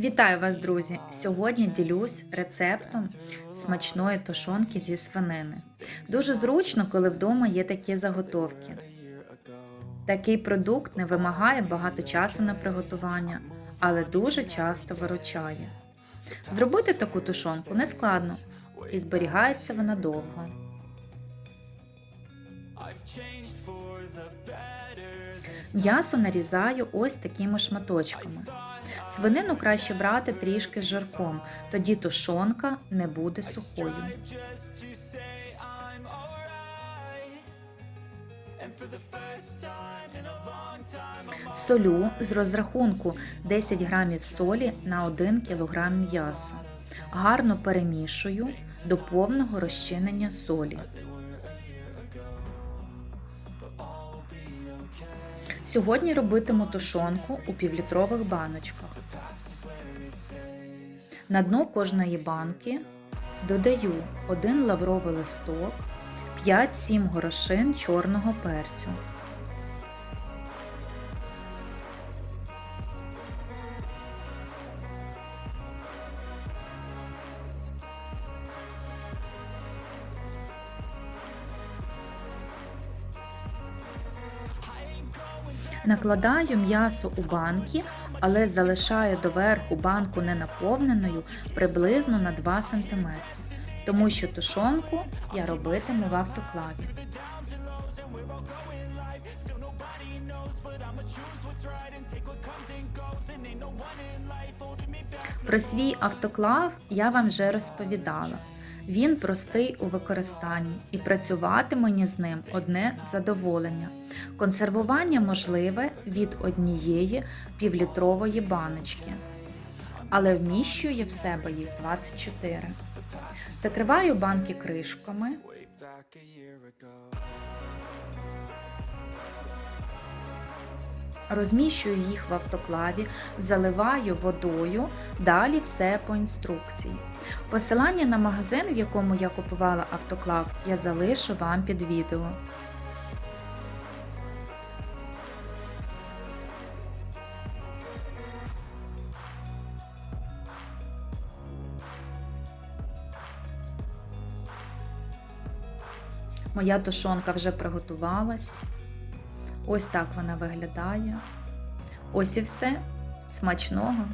Вітаю вас, друзі! Сьогодні ділюсь рецептом смачної тушонки зі свинини. Дуже зручно, коли вдома є такі заготовки. Такий продукт не вимагає багато часу на приготування, але дуже часто виручає. Зробити таку тушонку нескладно і зберігається вона довго. М'ясо нарізаю ось такими шматочками. Свинину краще брати трішки з жирком, тоді тушонка не буде сухою. Солю з розрахунку 10 грамів солі на 1 кг м'яса. Гарно перемішую до повного розчинення солі. Сьогодні робитиму тушонку у півлітрових баночках. На дно кожної банки додаю 1 лавровий листок, 5-7 горошин чорного перцю. Накладаю м'ясо у банки, але залишаю доверху банку не наповненою приблизно на 2 см, тому що тушонку я робитиму в автоклаві. Про свій автоклав я вам вже розповідала. Він простий у використанні і працювати мені з ним одне задоволення. Консервування можливе від однієї півлітрової баночки, але вміщує в себе їх 24. Закриваю банки кришками. Розміщую їх в автоклаві, заливаю водою, далі все по інструкції. Посилання на магазин, в якому я купувала автоклав, я залишу вам під відео. Моя тушонка вже приготувалась. Ось так вона виглядає. Ось і все. Смачного.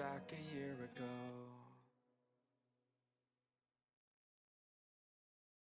back a year ago.